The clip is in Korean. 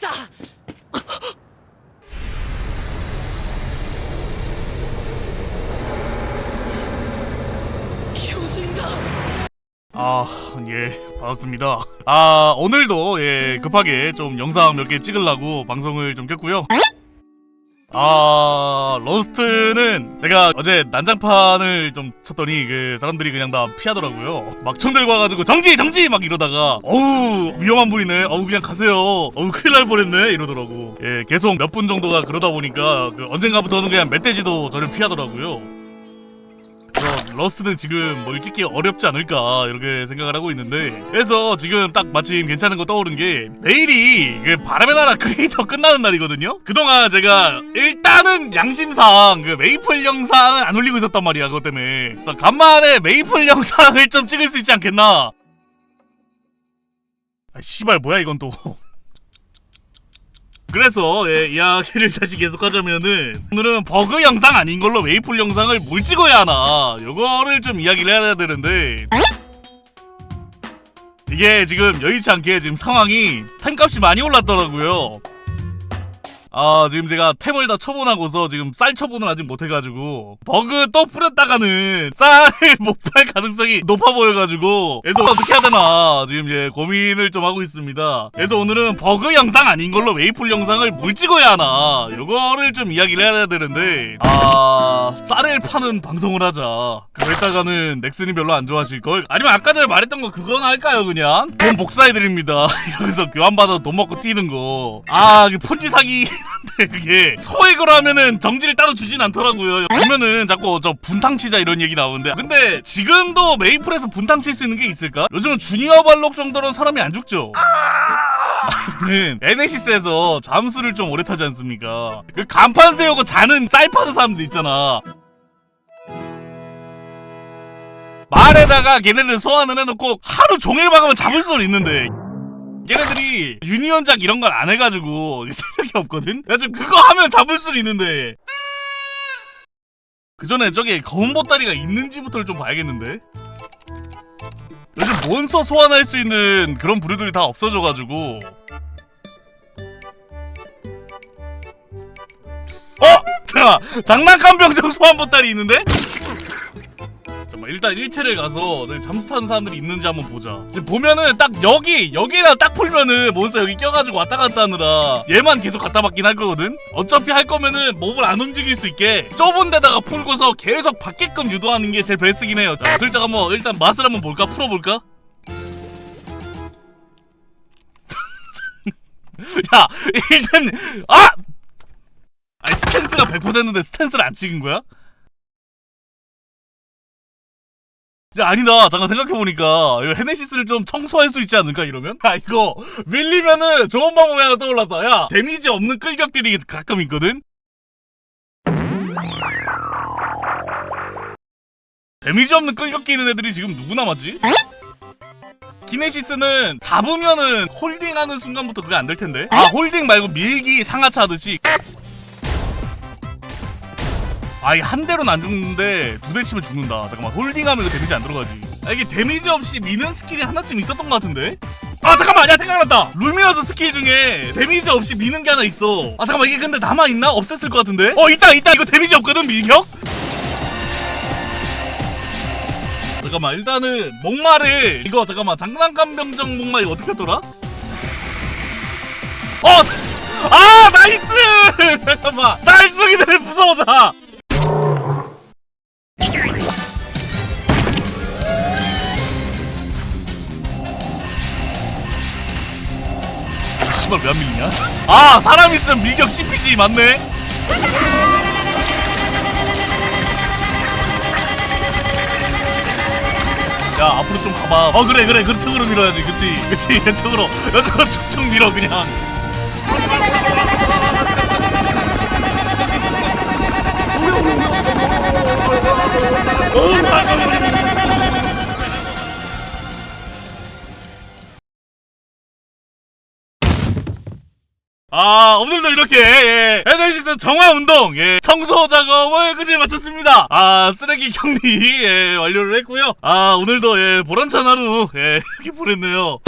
찾았어! 아, 예, 반갑습니다. 아, 오늘도, 예, 급하게 좀 영상 몇 개 찍으려고 방송을 좀 켰고요. 아, 러스트는 제가 어제 난장판을 좀 쳤더니 그 사람들이 그냥 다 피하더라고요. 막총 들고 와가지고 정지! 정지! 막 이러다가 어우, 위험한 분이네. 어우, 그냥 가세요. 어우, 큰일 날 뻔했네. 이러더라고. 예, 계속 몇 분 정도가 그러다 보니까 그 언젠가부터는 그냥 멧돼지도 저를 피하더라고요. 러스는 지금 뭘 찍기 어렵지 않을까 이렇게 생각을 하고 있는데 그래서 지금 딱 마침 괜찮은 거 떠오른 게 내일이 그 바람의 나라 크리에이터 끝나는 날이거든요? 그동안 제가 일단은 양심상 그 메이플 영상은 안 올리고 있었단 말이야 그것 때문에. 그래서 간만에 메이플 영상을 좀 찍을 수 있지 않겠나? 아 씨발 뭐야 이건 또 그래서 예, 이야기를 다시 계속하자면은 오늘은 버그 영상 아닌 걸로 웨이풀 영상을 뭘 찍어야 하나 요거를 좀 이야기를 해야 되는데. 이게 지금 여의치 않게 지금 상황이 템값이 많이 올랐더라고요 아 지금 제가 템을 다 처분하고서 지금 쌀 처분을 아직 못해가지고 버그 또 뿌렸다가는 쌀을 못 팔 가능성이 높아 보여가지고 그래서 어떻게 해야 되나 지금 예 고민을 좀 하고 있습니다. 그래서 오늘은 버그 영상 아닌 걸로 웨이풀 영상을 뭘 찍어야 하나 요거를 좀 이야기를 해야 되는데 아 쌀을 파는 방송을 하자. 그랬다가는 넥슨이 별로 안 좋아하실걸? 아니면 아까 전에 말했던 거 그건 할까요 그냥? 돈 복사해드립니다. 이러면서 교환받아서 돈 먹고 뛰는 거아 폰지 사기 한데 그게 소액으로 하면은 정지를 따로 주진 않더라고요. 보면은 자꾸 저 분탕 치자 이런 얘기 나오는데 근데 지금도 메이플에서 분탕 칠 수 있는 게 있을까? 요즘은 주니어 발록 정도로는 사람이 안 죽죠. 는 에네시스에서 잠수를 좀 오래 타지 않습니까? 그 간판 세우고 자는 쌀파는 사람들 있잖아. 말에다가 걔네를 소환을 해놓고 하루 종일 막으면 잡을 수는 있는데 얘네들이 유니언작 이런 걸안 해가지고 세력이 없거든? 그래서 그거 하면 잡을 수는 있는데 그 전에 저기 검은 보따리가 있는지부터를 좀 봐야겠는데 요즘 몬스터 소환할 수 있는 그런 부류들이 다 없어져가지고 어! 자 장난감 병정 소환 보따리 있는데? 잠깐만 일단 일체를 가서 잠수 타는 사람들이 있는지 한번 보자. 보면은 딱 여기 여기에다 딱 풀면은 몬스터 여기 껴가지고 왔다 갔다 하느라 얘만 계속 갖다 받긴 할 거거든? 어차피 할 거면은 몸을 안 움직일 수 있게 좁은 데다가 풀고서 계속 받게끔 유도하는 게 제일 베스트긴 해요. 자 슬쩍 한번 일단 맛을 한번 볼까? 풀어볼까? 야 일단 아! 아니 스탠스가 100%인데 스탠스를 안 찍은 거야? 야 아니다 잠깐 생각해보니까 이거 헤네시스를 좀 청소할 수 있지 않을까 이러면? 야 이거 밀리면은 좋은 방법이 하나 떠올랐다 야 데미지 없는 끌격들이 가끔 있거든? 데미지 없는 끌격 끼는 애들이 지금 누구 남았지? 키네시스는 잡으면은 홀딩하는 순간부터 그게 안 될 텐데 아 홀딩 말고 밀기 상하차 하듯이 아이 한 대로는 안 죽는데 두 대 치면 죽는다. 잠깐만 홀딩하면 이거 데미지 안 들어가지. 아 이게 데미지 없이 미는 스킬이 하나쯤 있었던 것 같은데? 아 잠깐만 야 생각났다. 루미너스 스킬 중에 데미지 없이 미는 게 하나 있어. 아 잠깐만 이게 근데 남아 있나? 없앴을 것 같은데? 어 있다 있다 이거 데미지 없거든 밀격? 잠깐만 일단은 목마를 이거 잠깐만 장난감 병정 목마 이거 어떻게 했더라? 어! 아 나이스! 잠깐만 쌀쑥이들을 부숴오자! 씨발 왜안 밀리냐? 아 사람 있으면 밀격 CPG 맞네. 야 앞으로 좀 가봐. 어 그래 그래 그쪽으로 밀어야지. 그치 그치 이쪽으로 이쪽으로 쭉쭉 밀어 그냥. 아 오늘도 이렇게 예, 에너시스 정화 운동 예, 청소 작업을 끝을 마쳤습니다. 아 쓰레기 격리 예, 완료를 했고요. 아 오늘도 예, 보람찬 하루 예, 이렇게 보냈네요.